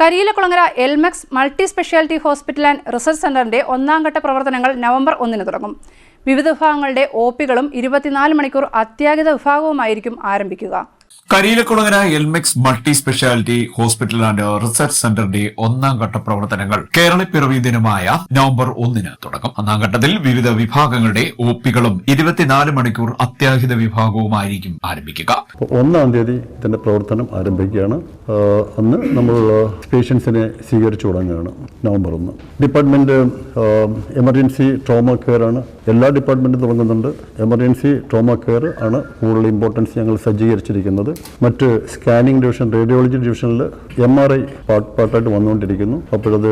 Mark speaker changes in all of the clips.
Speaker 1: Kariyilakulangara Elmex multi speciality hospital and research സെന്ററിന്റെ ഒന്നാം ഘട്ട പ്രവർത്തനങ്ങൾ നവംബർ ഒന്നിന് തുടങ്ങും. വിവിധ വിഭാഗങ്ങളുടെ ഒ പികളും ഇരുപത്തിനാല് മണിക്കൂർ അത്യാഹിത വിഭാഗവുമായിരിക്കും ആരംഭിക്കുക.
Speaker 2: Kariyilakulangara Elmex multi speciality hospital and research സെന്ററിന്റെ ഒന്നാം ഘട്ട പ്രവർത്തനങ്ങൾ കേരളപ്പിറവി ദിനമായ നവംബർ ഒന്നിന് തുടക്കം. ഒന്നാം ഘട്ടത്തിൽ വിവിധ വിഭാഗങ്ങളുടെ ഒപികളും ഇരുപത്തിനാല് മണിക്കൂർ അത്യാഹിത വിഭാഗവുമായിരിക്കും ആരംഭിക്കുക.
Speaker 3: ഒന്നാം തീയതി ഇതിന്റെ പ്രവർത്തനം ആരംഭിക്കുകയാണ്. അന്ന് നമ്മൾ പേഷ്യൻസിനെ സ്വീകരിച്ചു തുടങ്ങുകയാണ് നവംബർ ഒന്ന്. ഡിപ്പാർട്ട്മെന്റ് എമർജൻസി ട്രോമ കെയർ ആണ്. എല്ലാ ഡിപ്പാർട്ട്മെന്റും തുടങ്ങുന്നുണ്ട്. എമർജൻസി ട്രോമ കെയർ ആണ് കൂടുതൽ ഇമ്പോർട്ടൻസ് ഞങ്ങൾ സജ്ജീകരിച്ചിരിക്കുന്നത്. മറ്റ് സ്കാനിംഗ് ഡിവിഷൻ റേഡിയോളജി ഡിവിഷനിൽ എം ആർ ഐ പാർട്ട് പാർട്ടായിട്ട് വന്നുകൊണ്ടിരിക്കുന്നു. അപ്പോഴത്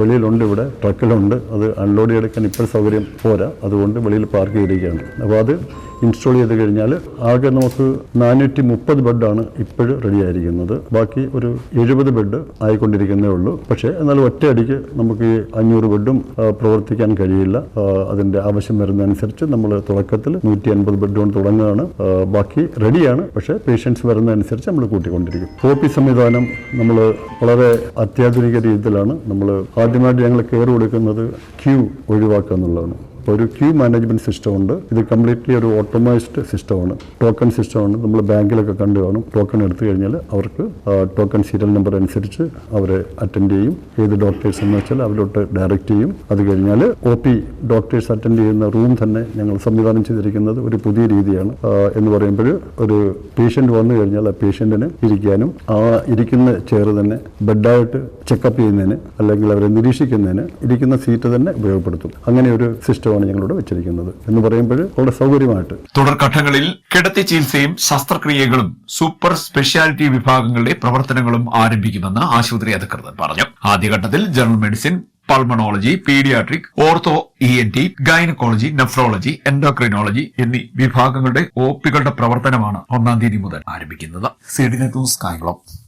Speaker 3: വെളിയിലുണ്ട് ഇവിടെ ട്രക്കിലുണ്ട്. അത് അൺലോഡ് ചെയ്തെടുക്കാൻ ഇപ്പോൾ സൗകര്യം പോരാ. അതുകൊണ്ട് വെളിയിൽ പാർക്ക് ചെയ്തിരിക്കുകയാണ്. അപ്പോൾ അത് ഇൻസ്റ്റാൾ ചെയ്ത് കഴിഞ്ഞാൽ ആകെ നമുക്ക് നാനൂറ്റി മുപ്പത് ബെഡാണ് ഇപ്പോഴും റെഡി ആയിരിക്കുന്നത് ബാക്കി ഒരു എഴുപത് ബെഡ് ആയിക്കൊണ്ടിരിക്കുന്നേ ഉള്ളൂ. പക്ഷേ എന്നാൽ ഒറ്റയടിക്ക് നമുക്ക് ഈ അഞ്ഞൂറ് ബെഡും പ്രവർത്തിക്കാൻ കഴിയില്ല. അതിന്റെ ആവശ്യം വരുന്നതനുസരിച്ച് നമ്മൾ തുടക്കത്തിൽ നൂറ്റി അൻപത് ബെഡ് കൊണ്ട് തുടങ്ങുകയാണ് ബാക്കി റെഡിയാണ്. പക്ഷേ പേഷ്യൻസ് വരുന്നതനുസരിച്ച് നമ്മൾ കൂട്ടിക്കൊണ്ടിരിക്കും. ഒ പി സംവിധാനം നമ്മൾ വളരെ അത്യാധുനിക രീതിയിലാണ് നമ്മൾ ആദ്യമായിട്ട് ഞങ്ങൾ കെയർ കൊടുക്കുന്നത് ക്യൂ ഒഴിവാക്കുക എന്നുള്ളതാണ്. അപ്പോൾ ഒരു ക്യൂ മാനേജ്മെന്റ് സിസ്റ്റം ഉണ്ട്. ഇത് കംപ്ലീറ്റ്ലി ഒരു ഓട്ടോമൈസ്ഡ് സിസ്റ്റമാണ് ടോക്കൺ സിസ്റ്റമാണ് നമ്മൾ ബാങ്കിലൊക്കെ കണ്ടു കാണും. ടോക്കൺ എടുത്തു കഴിഞ്ഞാൽ അവർക്ക് ടോക്കൺ സീരിയൽ നമ്പർ അനുസരിച്ച് അവരെ അറ്റൻഡ് ചെയ്യും. ഏത് ഡോക്ടേഴ്സ് എന്ന് വെച്ചാൽ അവരോട്ട് ഡയറക്റ്റ് ചെയ്യും. അത് കഴിഞ്ഞാൽ ഒ പി ഡോക്ടേഴ്സ് അറ്റൻഡ് ചെയ്യുന്ന റൂം തന്നെ ഞങ്ങൾ സംവിധാനം ചെയ്തിരിക്കുന്നത് ഒരു പുതിയ രീതിയാണ്. എന്ന് പറയുമ്പോൾ ഒരു പേഷ്യന്റ് വന്നു കഴിഞ്ഞാൽ ആ പേഷ്യന്റിന് ഇരിക്കാനും ആ ഇരിക്കുന്ന ചെയർ തന്നെ ബെഡായിട്ട് ചെക്കപ്പ് ചെയ്യുന്നതിന് അല്ലെങ്കിൽ അവരെ നിരീക്ഷിക്കുന്നതിന് ഇരിക്കുന്ന സീറ്റ് തന്നെ ഉപയോഗപ്പെടുത്തും. അങ്ങനെ ഒരു സിസ്റ്റമാണ് ഞങ്ങളിവിടെ വെച്ചിരിക്കുന്നത് എന്ന് പറയുമ്പോൾ വളരെ സൗകര്യമായിട്ട്.
Speaker 2: തുടർഘട്ടങ്ങളിൽ കിടത്തി ചികിത്സയും ശസ്ത്രക്രിയകളും സൂപ്പർ സ്പെഷ്യാലിറ്റി വിഭാഗങ്ങളുടെ പ്രവർത്തനങ്ങളും ആരംഭിക്കുമെന്ന് ആശുപത്രി അധികൃതർ പറഞ്ഞു. ആദ്യഘട്ടത്തിൽ general medicine pulmonology paediatric ortho E N T gynaecology nephrology endocrinology എന്നീ വിഭാഗങ്ങളുടെ ഒപികളുടെ പ്രവർത്തനമാണ് ഒന്നാം തീയതി മുതൽ ആരംഭിക്കുന്നത്. C news Kayamkulam.